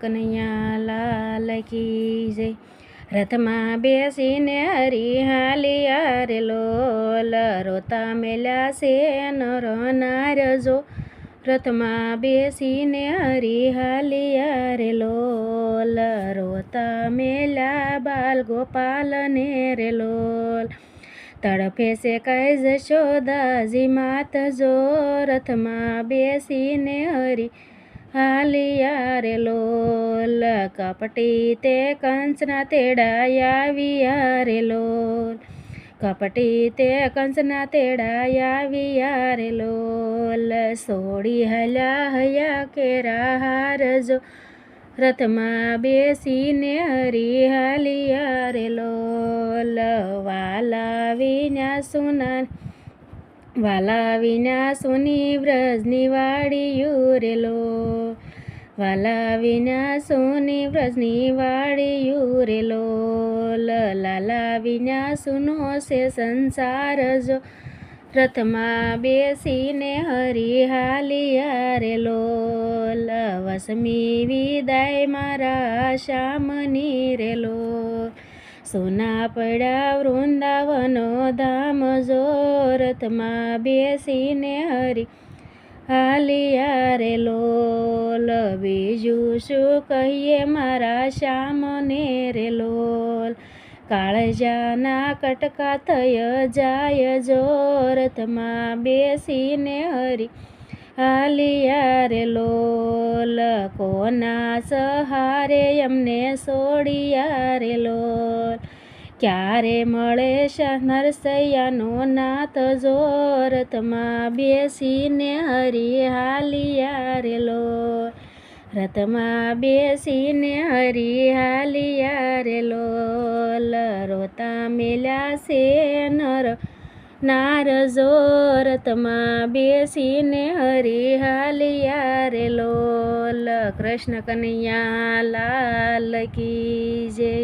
કનૈયા લાલ કી જય. રથમાં બેસીને હરી હાલિયા રે લોલ રોતા મેલ્યા છે નર નાર જો રથમાં બેસીને હરી હાલિયા રે લોલ રોતા મેલ્યા બાલ ગોપાલને રે લોલ તડફે છે કઈ જશોદાજી માત જો રથમાં બેસીને હરી હાલિયા રે લોલ કપટી તે કંચના તેડાયા રે લોલ. કપટી તે કંચના તેડાયા રે લોલ. સોડી હલ્યા હયા કેરા હારજો રથમાં બેસીને હરી હાલિયા રે લોલ. વાલા વિના સુના વાલા વિના સુની વ્રજની વાડીયું રેલો વાલા વિના સોની વ્રજની વાડીયું રેલો લાલા વિના સુનો છે સંસાર જો. રથમાં બેસીને હરી હાલિયા રેલો વસમી વિદાય મારા શ્યામની રેલો સોના પડ્યા વૃંદાવનો ધામ જોરથમાં બેસીને હરી હાલિયા રે લોલ બીજું શું કહીએ મારા શ્યામને રે લોલ. કાળજાના કટકા થય જાય જોરતમાં બેસીને હરી હાલિયા રે લોલ. કોના સહારે અમને સોડિયા રે લોલ. ક્યારે મળે નરસૈયાનો નાથ જોરતમાં બેસીને હરી હાલિયા રે લોલ. રથમાં બેસીને હરિહાલિયા રે લોલ રોતા મેલ્યા છે નર નાર જોરતમાં બેસીને હરિહાલિયા રે લોલ કૃષ્ણ કનૈયા લાલ કી જય.